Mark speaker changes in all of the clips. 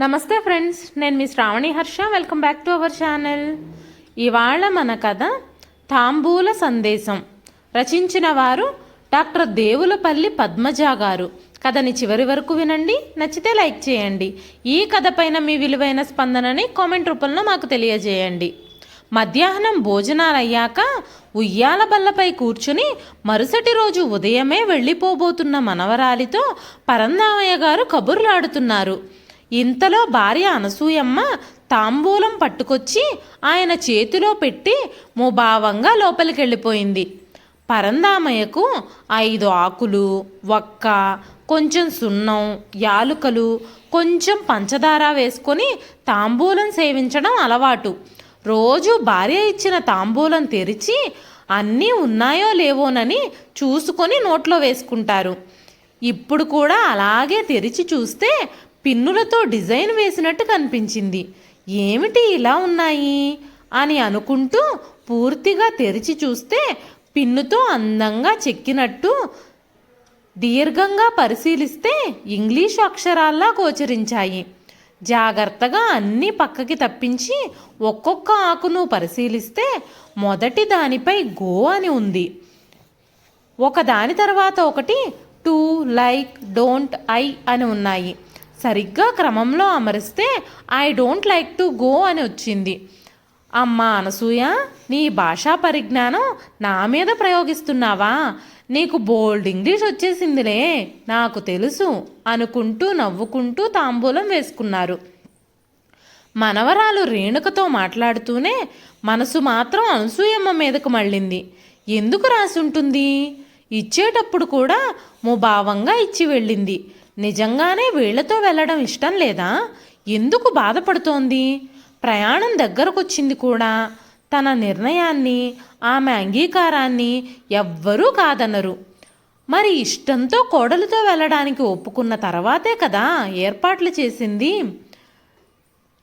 Speaker 1: నమస్తే ఫ్రెండ్స్ నేను మీ Sravani Harsha. Welcome back to our channel ఇవాళ మన కథ తాంబూల సందేశం. రచించిన వారు డాక్టర్ దేవులపల్లి పద్మజ గారు. కథని చివరి వరకు వినండి నచ్చితే లైక్ చేయండి. ఈ కథ పైన మీ విలువైన స్పందనని కామెంట్ రూపంలో మాకు తెలియజేయండి. మధ్యాహ్నం భోజనాలయ్యాక ఉయ్యాల బల్లపై కూర్చుని మరుసటి రోజు ఉదయమే వెళ్ళిపోబోతున్న మనవరాలితో పరందామయ్య గారు కబుర్లాడుతున్నారు. ఇంతలో భార్య అనసూయమ్మ తాంబూలం పట్టుకొచ్చి ఆయన చేతిలో పెట్టి ముభావంగా లోపలికి వెళ్ళిపోయింది పరందామయ్యకు ఐదు ఆకులు వక్క కొంచెం సున్నం యాలుకలు కొంచెం పంచదార వేసుకొని తాంబూలం సేవించడం అలవాటు. రోజు భార్య ఇచ్చిన తాంబూలం తెరిచి అన్నీ ఉన్నాయో లేవోనని చూసుకొని నోట్లో వేసుకుంటారు. ఇప్పుడు కూడా అలాగే తెరిచి చూస్తే పిన్నులతో డిజైన్ వేసినట్టు కనిపించింది. ఏమిటి ఇలా ఉన్నాయి? అని అనుకుంటూ పూర్తిగా తెరిచి చూస్తే పిన్నుతో అందంగా చెక్కినట్టు దీర్ఘంగా పరిశీలిస్తే ఇంగ్లీషు అక్షరాల్లా గోచరించాయి. జాగ్రత్తగా అన్నీ పక్కకి తప్పించి ఒక్కొక్క ఆకును పరిశీలిస్తే మొదటి దానిపై గో అని ఉంది. ఒక దాని తర్వాత ఒకటి టు లైక్ డోంట్ ఐ అని ఉన్నాయి. సరిగ్గా క్రమంలో అమరిస్తే I don't like to go అని వచ్చింది. అమ్మా అనసూయ నీ భాషా పరిజ్ఞానం నా మీద ప్రయోగిస్తున్నావా? నీకు బోల్డ్ ఇంగ్లీష్ వచ్చేసిందిలే నాకు తెలుసు అనుకుంటూ నవ్వుకుంటూ తాంబూలం వేసుకున్నారు. మనవరాలు రేణుకతో మాట్లాడుతూనే మనసు మాత్రం అనసూయమ్మ మీదకు మళ్ళింది. ఎందుకు రాసుంటుంది? ఇచ్చేటప్పుడు కూడా ముభావంగా ఇచ్చి వెళ్ళింది. నిజంగానే వీళ్ళతో వెళ్ళడం ఇష్టం లేదా? ఎందుకు బాధపడుతోంది? ప్రయాణం దగ్గరకొచ్చింది కూడా. తన నిర్ణయాన్ని ఆమె అంగీకారాన్ని ఎవ్వరూ కాదనరు. మరి ఇష్టంతో కోడలితో వెళ్ళడానికి ఒప్పుకున్న తర్వాతే కదా ఏర్పాట్లు చేసింది?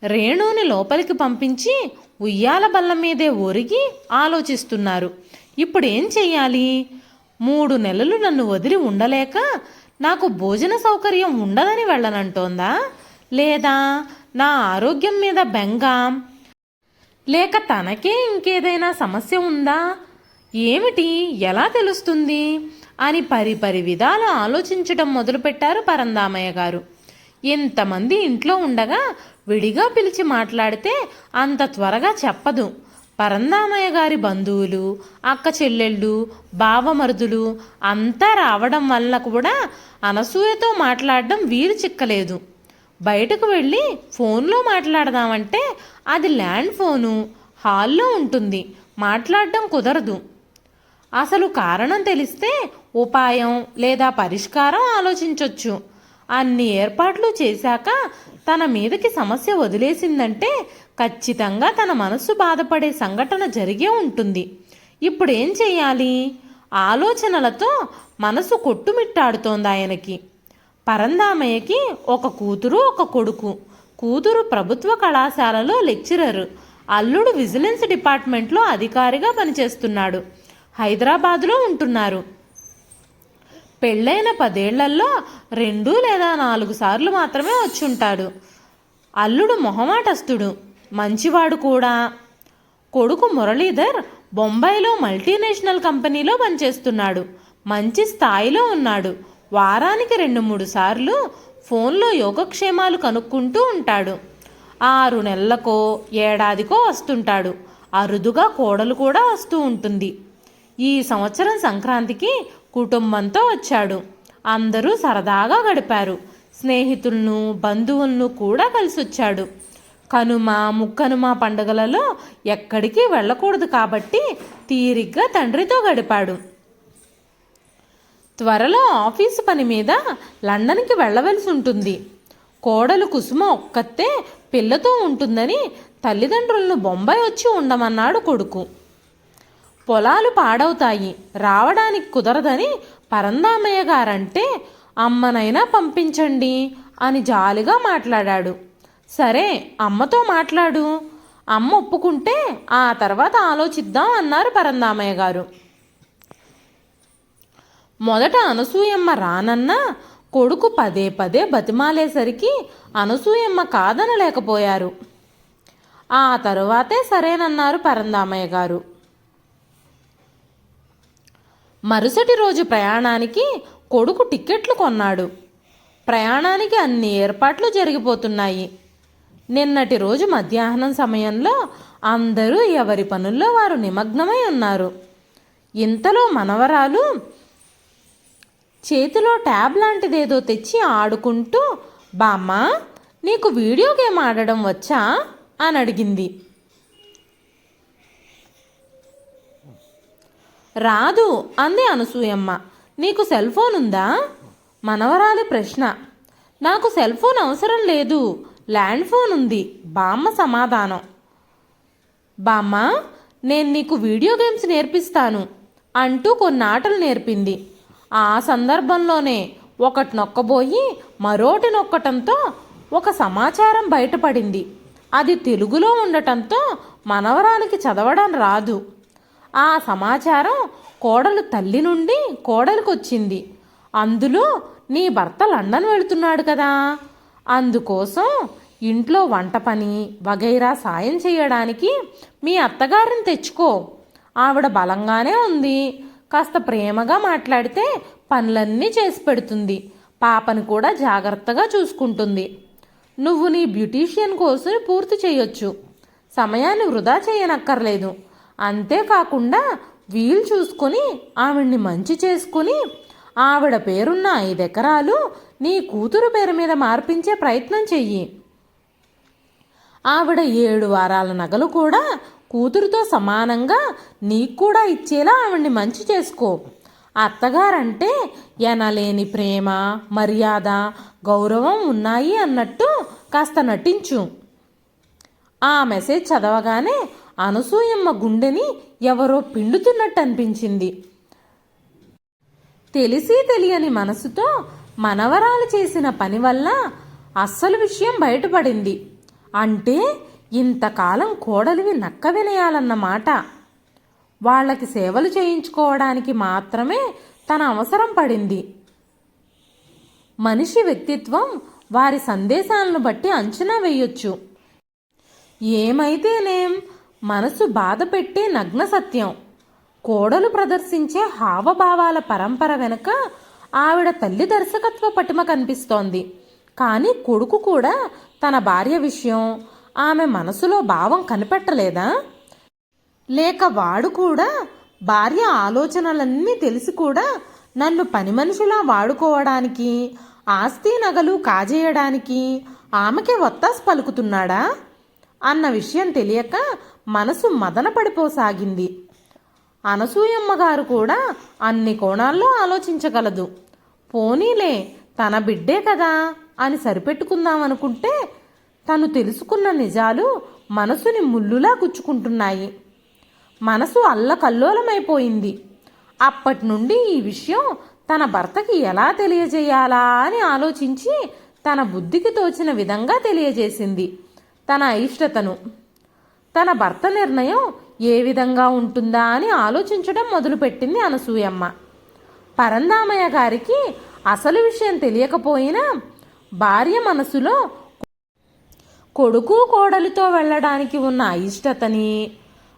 Speaker 1: రేణుని లోపలికి పంపించి ఉయ్యాల బల్ల మీదే ఒరిగి ఆలోచిస్తున్నారు. ఇప్పుడేం చెయ్యాలి? మూడు నెలలు నన్ను వదిలి ఉండలేక నాకు భోజన సౌకర్యం ఉండదని వెళ్ళనంటోందా? లేదా నా ఆరోగ్యం మీద బెంగ? లేక తనకే ఇంకేదైనా సమస్య ఉందా? ఏమిటి? ఎలా తెలుస్తుంది? అని పరిపరి విధాలు ఆలోచించడం మొదలుపెట్టారు పరందామయ్య గారు. ఎంతమంది ఇంట్లో ఉండగా విడిగా పిలిచి మాట్లాడితే అంత త్వరగా చెప్పదు. పరందామయ్య గారి బంధువులు అక్క చెల్లెళ్ళు బావమరుదులు అంతా రావడం వల్ల కూడా అనసూయతో మాట్లాడడం వీలు చిక్కలేదు. బయటకు వెళ్ళి ఫోన్లో మాట్లాడదామంటే అది ల్యాండ్ ఫోను హాల్లో ఉంటుంది మాట్లాడడం కుదరదు. అసలు కారణం తెలిస్తే ఉపాయం లేదా పరిష్కారం ఆలోచించవచ్చు అన్ని ఏర్పాట్లు చేశాక తన మీదకి సమస్య వదిలేసిందంటే ఖచ్చితంగా తన మనస్సు బాధపడే సంఘటన జరిగే ఉంటుంది. ఇప్పుడు ఏం చేయాలి ఆలోచనలతో మనసు కొట్టుమిట్టాడుతోంది ఆయనకి. పరందామయ్యకి ఒక కూతురు ఒక కొడుకు. కూతురు ప్రభుత్వ కళాశాలలో లెక్చరర్. అల్లుడు విజిలెన్స్ డిపార్ట్మెంట్లో అధికారిగా పనిచేస్తున్నాడు. హైదరాబాదులో ఉంటున్నారు. పెళ్ళైన పదేళ్ళలో రెండు లేదా నాలుగు సార్లు మాత్రమే వచ్చుంటాడు. అల్లుడు మొహమాటస్తుడు. మంచివాడు కూడా. కొడుకు మురళీధర్ బొంబాయిలో మల్టీనేషనల్ కంపెనీలో పనిచేస్తున్నాడు. మంచి స్థాయిలో ఉన్నాడు. వారానికి రెండు మూడు సార్లు ఫోన్లో యోగక్షేమాలు కనుక్కుంటూ ఉంటాడు. ఆరు నెలలకో ఏడాదికో వస్తుంటాడు. అరుదుగా కోడలు కూడా వస్తూ ఉంటుంది. ఈ సంవత్సరం సంక్రాంతికి కుటుంబంతో వచ్చాడు. అందరూ సరదాగా గడిపారు. స్నేహితులను బంధువులను కూడా కలిసి వచ్చాడు కనుమ ముక్కనుమ పండుగలలో ఎక్కడికి వెళ్ళకూడదు కాబట్టి తీరిగ్గా తండ్రితో గడిపాడు. త్వరలో ఆఫీసు పని మీద లండన్కి వెళ్ళవలసి ఉంటుంది. కోడలు కుసుమ ఒక్కతే పిల్లతో ఉంటుందని తల్లిదండ్రులను బొంబాయి వచ్చి ఉండమన్నాడు కొడుకు. పొలాలు పాడవుతాయి రావడానికి కుదరదని పరందామయ్య గారంటే అమ్మనైనా పంపించండి అని జాలిగా మాట్లాడాడు. సరే అమ్మతో మాట్లాడు. అమ్మ ఒప్పుకుంటే ఆ తర్వాత ఆలోచిద్దాం అన్నారు పరందామయ్య గారు. మొదట అనసూయమ్మ రానన్నా కొడుకు పదే పదే బతిమాలేసరికి అనసూయమ్మ కాదనలేకపోయారు. ఆ తరువాతే సరేనన్నారు పరందామయ్య గారు. మరుసటి రోజు ప్రయాణానికి కొడుకు టిక్కెట్లు కొన్నాడు. ప్రయాణానికి అన్ని ఏర్పాట్లు జరిగిపోతున్నాయి. నిన్నటి రోజు మధ్యాహ్నం సమయంలో అందరూ ఎవరి పనుల్లో వారు నిమగ్నమై ఉన్నారు. ఇంతలో మనవరాలు చేతిలో ట్యాబ్ లాంటిదేదో తెచ్చి ఆడుకుంటూ బామ్మ నీకు వీడియో గేమ్ ఆడడం వచ్చా? అని అడిగింది. రాదు అంది అనసూయమ్మ. నీకు సెల్ ఫోన్ ఉందా? మనవరాలి ప్రశ్న. నాకు సెల్ ఫోన్ అవసరం లేదు. ల్యాండ్ ఫోన్ ఉంది. బామ్మ సమాధానం. బామ్మ నేను నీకు వీడియో గేమ్స్ నేర్పిస్తాను అంటూ కొన్ని ఆటలు నేర్పింది. ఆ సందర్భంలోనే ఒకటి నొక్కబోయి మరోటి నొక్కటంతో ఒక సమాచారం బయటపడింది. అది తెలుగులో ఉండటంతో మనవరానికి చదవడం రాదు. ఆ సమాచారం కోడలు తల్లి నుండి కోడలికొచ్చింది. అందులో నీ భర్త లండన్ వెళుతున్నాడు కదా. అందుకోసం ఇంట్లో వంట పని వగైరా సాయం చేయడానికి మీ అత్తగారిని తెచ్చుకో. ఆవిడ బలంగానే ఉంది. కాస్త ప్రేమగా మాట్లాడితే పనులన్నీ చేసి పెడుతుంది. పాపని కూడా జాగ్రత్తగా చూసుకుంటుంది. నువ్వు నీ బ్యూటీషియన్ కోర్సుని పూర్తి చేయొచ్చు. సమయాన్ని వృధా చేయనక్కర్లేదు. అంతేకాకుండా వీలు చూసుకొని ఆవిడ్ని మంచి చేసుకుని ఆవిడ పేరున్న ఐదెకరాలు నీ కూతురు పేరు మీద మార్పించే ప్రయత్నం చెయ్యి. ఆవిడ ఏడు వారాల నగలు కూడా కూతురుతో సమానంగా నీకు కూడా ఇచ్చేలా ఆవిడ్ని మంచి చేసుకో. అత్తగారంటే ఎనలేని ప్రేమ మర్యాద గౌరవం ఉన్నాయి అన్నట్టు కాస్త నటించు. ఆ మెసేజ్ చదవగానే అనసూయమ్మ గుండెని ఎవరో పిండుతున్నట్టు అనిపించింది. తెలిసి తెలియని మనసుతో మనవరాలు చేసిన పని వల్ల అస్సలు విషయం బయటపడింది. అంటే ఇంతకాలం కోడలివి నక్క వినయాలన్నమాట. వాళ్ళకి సేవలు చేయించుకోవడానికి మాత్రమే తన అవసరం పడింది. మనిషి వ్యక్తిత్వం వారి సందేశాలను బట్టి అంచనా వేయొచ్చు. ఏమైతేనేం మనసు బాధపెట్టే నగ్న సత్యం. కోడలు ప్రదర్శించే హావభావాల పరంపర వెనుక ఆవిడ తల్లి దర్శకత్వ పటిమ కనిపిస్తోంది. కానీ కొడుకు కూడా తన భార్య విషయం ఆమె మనసులో భావం కనిపెట్టలేదా? లేక వాడు కూడా భార్య ఆలోచనలన్నీ తెలిసి కూడా నన్ను పని మనిషిలా వాడుకోవడానికి ఆస్తి నగలు కాజేయడానికి ఆమెకే వత్తాస్ పలుకుతున్నాడా? అన్న విషయం తెలియక మనసు మదన పడిపోసాగింది. అనసూయమ్మ గారు కూడా అన్ని కోణాల్లో ఆలోచించగలదు. పోనీలే తన బిడ్డే కదా అని సరిపెట్టుకుందామనుకుంటే తను తెలుసుకున్న నిజాలు మనసుని ముల్లులా గుచ్చుకుంటున్నాయి. మనసు అల్లకల్లోలమైపోయింది. అప్పటి నుండి ఈ విషయం తన భర్తకి ఎలా తెలియజేయాలా అని ఆలోచించి తన బుద్ధికి తోచిన విధంగా తెలియజేసింది తన అయిష్టతను. తన భర్త నిర్ణయం ఏ విధంగా ఉంటుందా అని ఆలోచించడం మొదలుపెట్టింది అనసూయమ్మ. పరందామయ్య గారికి అసలు విషయం తెలియకపోయినా భార్య మనసులో కొడుకు కోడలితో వెళ్ళడానికి ఉన్న అయిష్టతని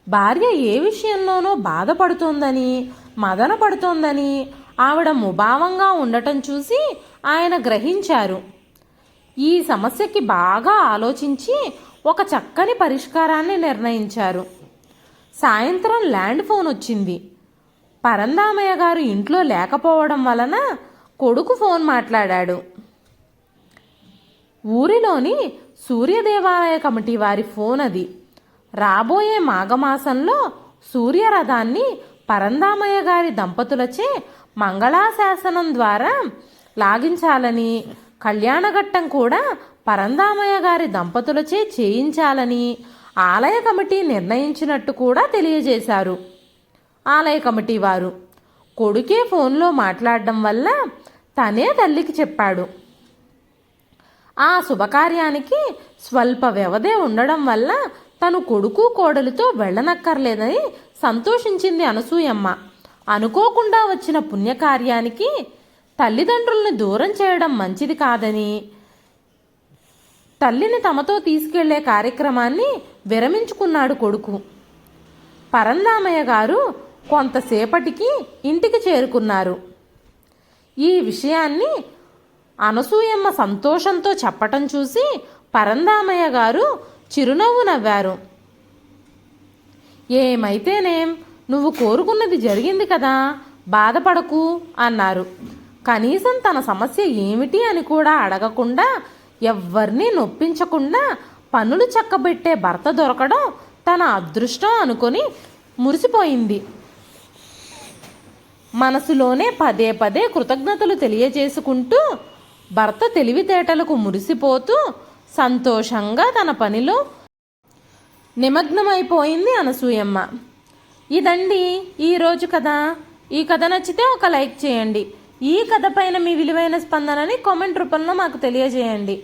Speaker 1: భార్య ఏ విషయంలోనో బాధపడుతోందని మదన పడుతోందని ఆవిడ ముభావంగా ఉండటం చూసి ఆయన గ్రహించారు. ఈ సమస్యకి బాగా ఆలోచించి ఒక చక్కని పరిష్కారాన్ని నిర్ణయించారు. సాయంత్రం ల్యాండ్ ఫోన్ వచ్చింది. పరందామయ్య గారు ఇంట్లో లేకపోవడం వలన కొడుకు ఫోన్ మాట్లాడాడు. ఊరిలోని సూర్యదేవాలయ కమిటీ వారి ఫోన్ అది. రాబోయే మాఘమాసంలో సూర్యరథాన్ని పరందామయ్య గారి దంపతులచే మంగళాశాసనం ద్వారా లాగించాలని కళ్యాణఘట్టం కూడా పరందామయ్య గారి దంపతులచే చేయించాలని ఆలయ కమిటీ నిర్ణయించినట్టు కూడా తెలియజేశారు. ఆలయ కమిటీ వారు కొడుకే ఫోన్లో మాట్లాడడం వల్ల తనే తల్లికి చెప్పాడు. ఆ శుభకార్యానికి స్వల్ప వ్యవధే ఉండడం వల్ల తను కొడుకు కోడలితో వెళ్ళనక్కర్లేదని సంతోషించింది అనసూయమ్మ. అనుకోకుండా వచ్చిన పుణ్యకార్యానికి తల్లిదండ్రుల్ని దూరం చేయడం మంచిది కాదని తల్లిని తమతో తీసుకెళ్ళే కార్యక్రమాన్ని విరమించుకున్నాడు కొడుకు. పరందామయ్య గారు కొంతసేపటికి ఇంటికి చేరుకున్నారు. ఈ విషయాన్ని అనసూయమ్మ సంతోషంతో చెప్పటం చూసి పరందామయ్య గారు చిరునవ్వు నవ్వారు. ఏమైతేనేం నువ్వు కోరుకున్నది జరిగింది కదా బాధపడకు అన్నారు. కనీసం తన సమస్య ఏమిటి అని కూడా అడగకుండా ఎవరిని నొప్పించకుండా పనులు చక్కబెట్టే భర్త దొరకడం తన అదృష్టం అనుకొని మురిసిపోయింది. మనసులోనే పదే పదే కృతజ్ఞతలు తెలియజేసుకుంటూ భర్త తెలివితేటలకు మురిసిపోతూ సంతోషంగా తన పనిలో నిమగ్నమైపోయింది అనసూయమ్మ. ఇదండి ఈరోజు కథ. ఈ కథ నచ్చితే ఒక లైక్ చేయండి. ఈ కథ పైన మీ విలువైన స్పందనని కామెంట్ రూపంలో మాకు తెలియజేయండి.